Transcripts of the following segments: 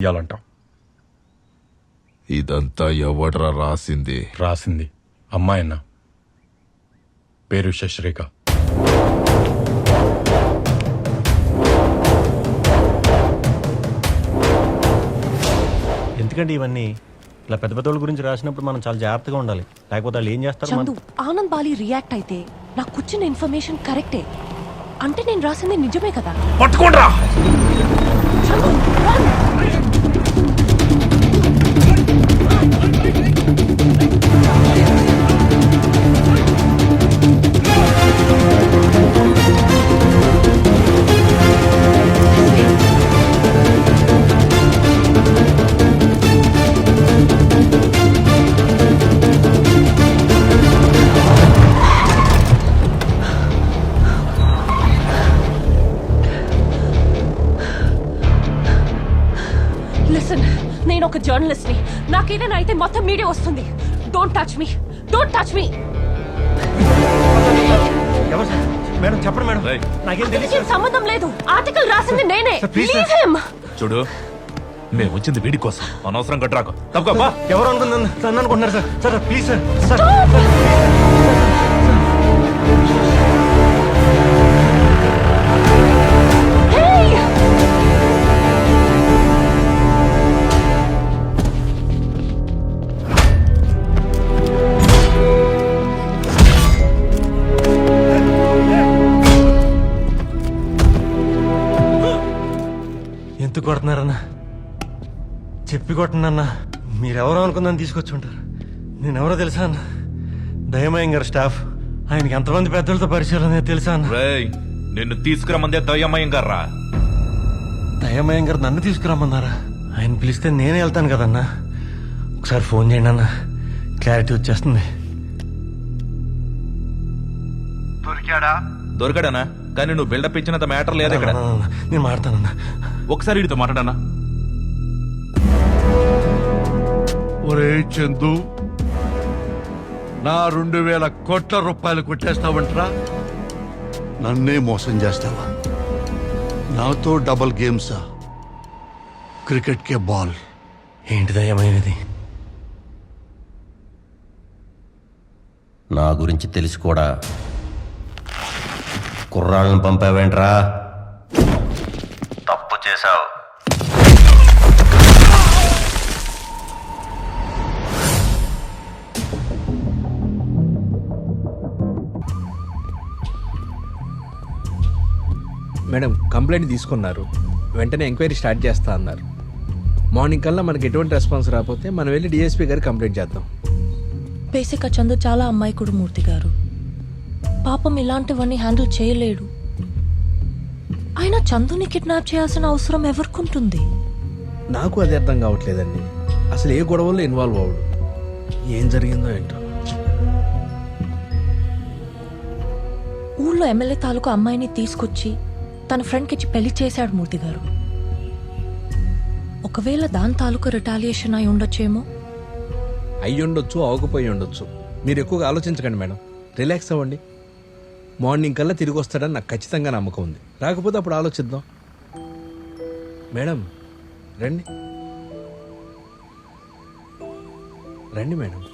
ఇయ్యాలంట. ఇదంతా ఎవడ్రా రాసింది? రాసింది అమ్మాయన్న పేరు శశిరేఖ. ఎందుకంటే ఇవన్నీ? ఇలా పెద్ద పెద్ద వాళ్ళ గురించి రాసినప్పుడు మనం చాలా జాగ్రత్తగా ఉండాలి. లేకపోతే వాళ్ళు ఏం చేస్తారు చందు మన- ఆనంద్ బాలి రియాక్ట్ అయితే నాకు వచ్చిన ఇన్ఫర్మేషన్ కరెక్టే అంటే నేను రాసింది నిజమే కదా? పట్టుకోండ్రా! చందు run! లిసన్ నేను ఒక జర్నలిస్ట్ని నాకేదైనా అయితే మొత్తం మీడియా వస్తుంది. Don't touch me don't touch me ఎవరు సార్? మేడం చెప్పండి మేడం. రేయ్. నాకేం తెలియదు సంబంధం లేదు. ఆర్టికల్ రాసింది నేనే. Sir, please, leave sir. Him చూడు మేము వచ్చింది వీడి కోసం. అనవసరం కట్రాకు తప్పక ఎవరు అనుకుంటున్నారు? నన్ను అనుకుంటున్నారు sir. Sir please sir. Sir కొడుతున్నారన్న. చెప్పి కొట్టనన్నా మీరెవరో అనుకుందని తీసుకొచ్చి ఉంటారు నేనెవరో తెలుసా అన్న? దయమయం గారు స్టాఫ్ ఆయనకి ఎంతమంది పెద్దలతో పరిచయం తెలుసా నిన్ను తీసుకురమ్మందే దయ్యమయం గారా దయమయం గారు నన్ను తీసుకురమ్మన్నారా? ఆయన పిలిస్తే నేనే వెళ్తాను కదన్నా. ఒకసారి ఫోన్ చేయండి అన్న. క్లారిటీ వచ్చేస్తుంది. దొరికాడనా కానీ నువ్వు బిల్డప్ ఇచ్చినంత మ్యాటర్ లేదు ఇక్కడ. నేను మాడతానన్నా ఒకసారి వీడితో మాట్లాడనా? ఒరే చందు నా రెండు వేల కోట్ల రూపాయలు కొట్టేస్తావంట్రా? నన్నే మోసం చేస్తావా? నాతో డబల్ గేమ్సా క్రికెట్ కే బాల్ ఏంటి దయమైనది నా గురించి తెలిసి కూడా కుర్రాళ్ళని పంపావేంట్రా? తప్పు చేశావు. మేడం కంప్లైంట్ తీసుకున్నారు. వెంటనే ఎంక్వైరీ స్టార్ట్ చేస్తా అన్నారు. మార్నింగ్ కల్లా మనకి ఎటువంటి రెస్పాన్స్ రాకపోతే మనం వెళ్ళి డిఎస్పీ గారికి కంప్లైంట్ చేద్దాం. బేసిక్ చందు చాలా అమ్మాయికుడు మూర్తి గారు పాపం ఇలాంటివన్నీ హ్యాండిల్ చేయలేడు. అయినా చందుని కిడ్నాప్ చేయాల్సిన అవసరం ఎవరికుంటుంది? నాకు అది అర్థం కావట్లేదండి. అసలు ఏ గొడవల్లో ఇన్వాల్వ్ అవ్వడు. ఏం జరిగిందో ఏంటో. ఊళ్ళో ఎమ్మెల్యే తాలూకు అమ్మాయిని తీసుకొచ్చి తన ఫ్రెండ్కి ఇచ్చి పెళ్ళి చేశాడు మూర్తి గారు. ఒకవేళ దాని తాలూకు రిటాలియేషన్ అయి ఉండొచ్చేమో? అయ్యి ఉండొచ్చు అవకపోయి ఉండొచ్చు. మీరు ఎక్కువగా ఆలోచించకండి మేడం. రిలాక్స్ అవ్వండి. మార్నింగ్ కల్లా తిరిగి వస్తాడని నాకు ఖచ్చితంగా నమ్మకం ఉంది. రాకపోతే అప్పుడు ఆలోచిద్దాం. మేడం రండి. రండి మేడం.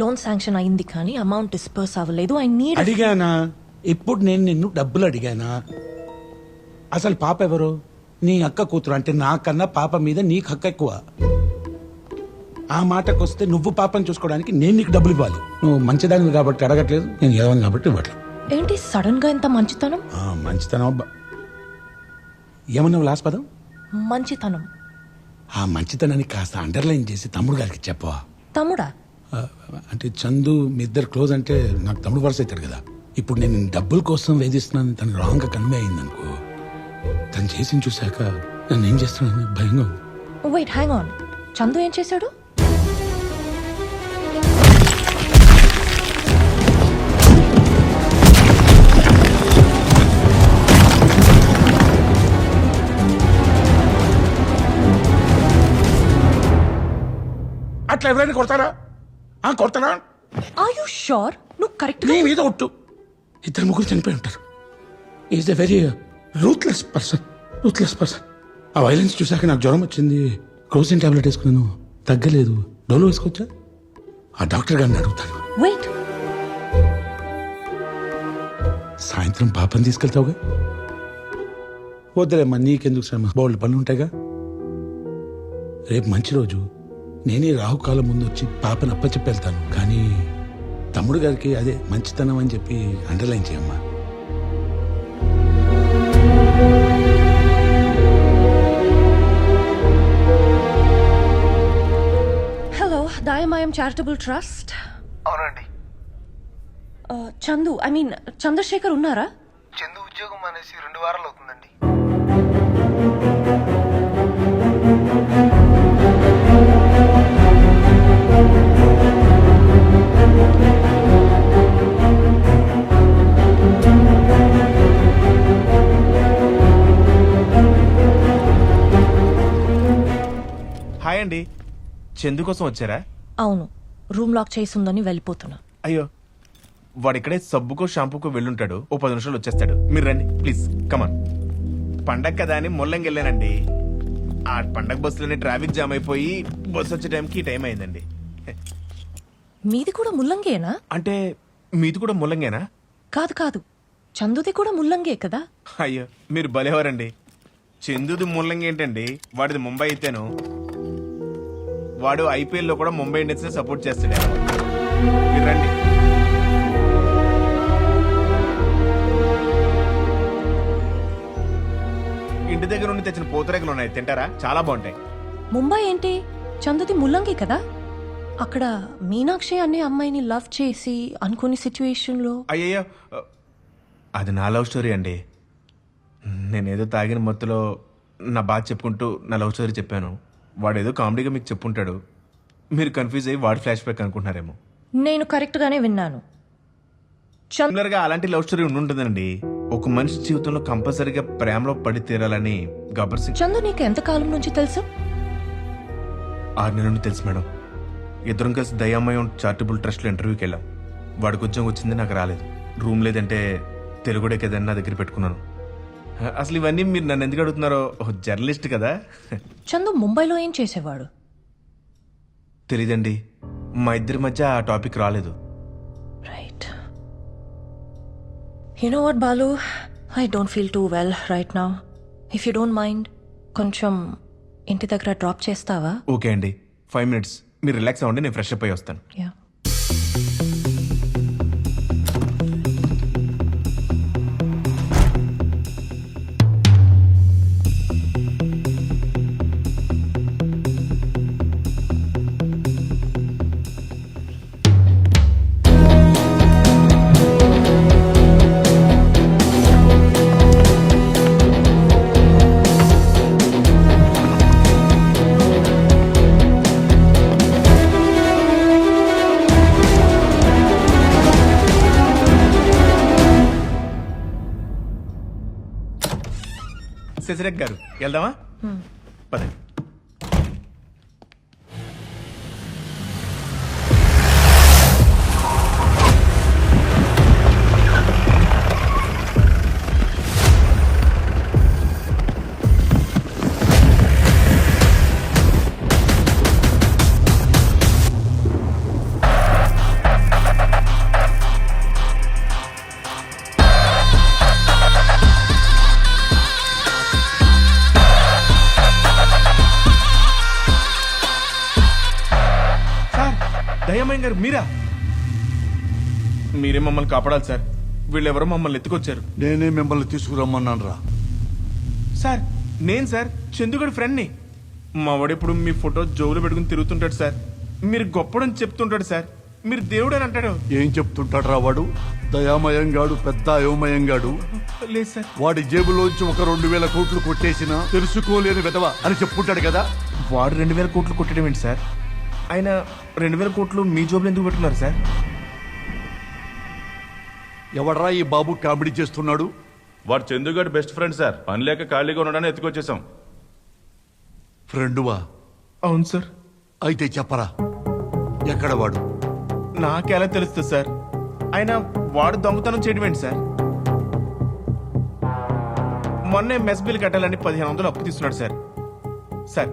లోన్ శాంక్షన్ అయింది కానీ అమౌంట్ డిస్పర్స్ అవ్వలేదు. ఐ నీడ్ అడిగానా? ఇప్పుడు నేను నిన్ను డబ్బులు అడిగానా? అసలు పాప ఎవరు? నీ అక్క కూతురు అంటే నాకన్నా పాప మీద నీకు హక్కు ఎక్కువ. ఆ మాటకొస్తే నువ్వు పాపని చూసుకోవడానికి నేను నీకు డబ్బులు ఇవ్వాలి. నువ్వు మంచిదానివి కాబట్టి అడగట్లేదు నేను ఏదైనా కాబట్టి ఇవ్వట్లేదు. ఏంటి సడన్గా ఇంత మంచితనం? ఆ, మంచితనం అబ్బా. ఏమన్నావు లాస్ట్ పదం మంచితనం. ఆ మంచితనాన్ని కాస్త అండర్లైన్ చేసి తమ్ముడు గారికి చెప్పవా? తమ్ముడా? అంటే చందు మీ ఇద్దరు క్లోజ్ అంటే నాకు తమ్ముడు వరుస అవుతాడు కదా. ఇప్పుడు నేను డబ్బుల కోసం వేధిస్తున్నాను తను రాంగ్ కన్వే అయిందనుకో తను చేసి చూశాక నన్ను ఏం చేస్తున్నాను భయంగా వెయిట్ హ్యాంగ్ ఆన్ చందు ఏం చేశాడు? అట్లా ఎవరైనా కొడతారా? ఆ కొడతారా ఆర్ యు షూర్ నువ్వు కరెక్ట్ నీ మీద ఒట్టు. ఇద్దరు ముగ్గురు చనిపోయి ఉంటారు. Is a very ruthless person ruthless person ఆ వైలెన్స్ చూశాక నాకు జ్వరం వచ్చింది. క్రోసిన్ టాబ్లెట్ వేసుకున్నాను. తగ్గలేదు. డోలో వేసుకోవచ్చా? ఆ డాక్టర్ గారిని అడుగుతాను. వెయిట్ సాయంత్రం పాపని తీసుకెళ్తావుగా? వద్దులేమ్మా నీకెందుకు శ్రమ? బోల్డ్ పనులు ఉంటాయిగా రేపు మంచి రోజు. నేనే రాహుకాలం ముందు వచ్చి పాపని అప్పచెప్పి వెళ్తాను కానీ తమ్ముడు గారికి అదే మంచితనం అని చెప్పి అండర్లైన్ చేయమ్మా. హలో దాయమాయం చారిటబుల్ ట్రస్ట్ అవునండి. చందు ఐ మీన్ చంద్రశేఖర్ ఉన్నారా? చందు ఉద్యోగం అనేసి రెండు వారాలు చందు కోసం వచ్చారా? అవును. రూమ్ లాక్ చేసి ఉందని వెళ్ళిపోతున్నా. అయ్యో. వాడు ఇక్కడే సబ్బుకో షాంపూకో వెళ్ళుంటాడు. ఓ పది నిమిషాలు వచ్చేస్తాడు. మీరు రండి. ప్లీజ్ కమాన్ పండగ కదా అని ముల్లంగి వెళ్ళానండి. ఆ పండగ బస్సులోనే ట్రాఫిక్ జామ్ అయిపోయి బస్సు వచ్చే టైంకి ఈ టైం అయిందండి. మీది కూడా ముల్లంగేనా? అంటే మీది కూడా ముల్లంగేనా? కాదు కాదు. చందుది కూడా ముల్లంగే కదా? అయ్యో మీరు భలేవారండి. చందుది ముల్లంగి ఏంటండి వాడిది ముంబై అయితేను. వాడు ఐపీఎల్లో కూడా ముంబై ఇండియన్స్ సపోర్ట్ చేస్తాడు. మీరు రండి. ఇంటి దగ్గర నుండి తెచ్చిన పూతరేకులు ఉన్నాయి. తింటారా? చాలా బాగుంటాయి. ముంబై ఏంటి? చందుది ముల్లంగి కదా? అక్కడ మీనాక్షి అనే అమ్మాయిని లవ్ చేసి అనుకుని సిచ్యువేషన్లో అయ్యయ్యో. అది నా లవ్ స్టోరీ అండి. నేనేదో తాగిన మత్తులో నా బాధ చెప్పుకుంటూ నా లవ్ స్టోరీ చెప్పాను. వాడు ఏదో కామెడీగా మీకు చెప్పుంటాడు. మీరు కన్ఫ్యూజ్ అయ్యి వాడు ఫ్లాష్ బ్యాక్ అనుకుంటున్నారేమో. నేను కరెక్ట్గానే విన్నాను. చందు సిమిలర్గా అలాంటి లవ్ స్టోరీ ఉండుంటుందండి ఒక మనిషి జీవితంలో కంపల్సరీగా ప్రేమలో పడి తీరాలని గబ్బర్ సింగ్ చందు నీకు ఎంతకాలం నుంచి తెలుసు? ఆరు నెలల నుండి తెలుసు మేడం. ఇద్దరం కలిసి దయామయం చారిటబుల్ ట్రస్ట్లో ఇంటర్వ్యూకి వెళ్ళాం. వాడికి ఉద్యోగం వచ్చింది నాకు రాలేదు. రూమ్ లేదంటే తెలుగుడే కదని నా దగ్గర పెట్టుకున్నాను. అసలు ఇవన్నీ మీరు నన్ను ఎందుకు అడుగుతున్నారో జర్నలిస్ట్ కదా. చందు ముంబైలో ఏం చేసేవాడు? తెలీదండి. మా ఇద్దరి మధ్య ఆ టాపిక్ రాలేదు. Right. You know what Balu? I don't feel too well right నా ఇఫ్ యూ డోంట్ మైండ్ కొంచెం ఇంటి దగ్గర డ్రాప్ చేస్తావా? ఓకే అండి. ఫైవ్ మినిట్స్ మీరు రిలాక్స్ అవ్వండి నేను ఫ్రెష్ అప్ అయ్యి వస్తాను. యా శశిరేఖ్ గారు. వెళ్దామా? పదండి. దయ్యమయ్య గారు మీరా? మీరే మమ్మల్ని కాపాడాలి సార్. వీళ్ళెవరో మమ్మల్ని ఎత్తుకొచ్చారు. నేనే మిమ్మల్ని తీసుకురమ్మన్నాను రా సార్ నేను సార్ చందుగడి ఫ్రెండ్ని మా వాడెప్పుడు మీ ఫోటో జోబులో పెట్టుకుని తిరుగుతుంటాడు సార్. మీరు గొప్పడని చెప్తుంటాడు సార్. మీరు దేవుడు అని అంటాడు. ఏం చెప్తుంటాడు రా వాడు దయామయంగాడు పెద్ద అయోమయంగాడు లేదు సార్. వాడి జేబులోంచి ఒక రెండు వేల కోట్లు కొట్టేసినా తెలుసుకోలేని విధవ అని చెప్పుకుంటాడు కదా. వాడు రెండు వేల కోట్లు కొట్టడం ఏంటి సార్? ఆయన రెండు వేల కోట్లు మీ జోబులు ఎందుకు పెట్టుకున్నారు సార్? ఎవడరా ఈ బాబు కామెడీ చేస్తున్నాడు? వాడు చందుగాడు బెస్ట్ ఫ్రెండ్ సార్. పని లేక ఖాళీగా ఉండడానికి ఎత్తుకొచ్చేసాం. ఫ్రెండువా? అవును సార్. అయితే చెప్పరా. ఎక్కడ వాడు? నాకెలా తెలుస్తుంది సార్? ఆయన వాడు దొంగతనం చేయడం ఏంటి సార్? మొన్నే మెస్ బిల్ కట్టాలని పదిహేను వందలు అప్పు తీసుకున్నాడు సార్. సార్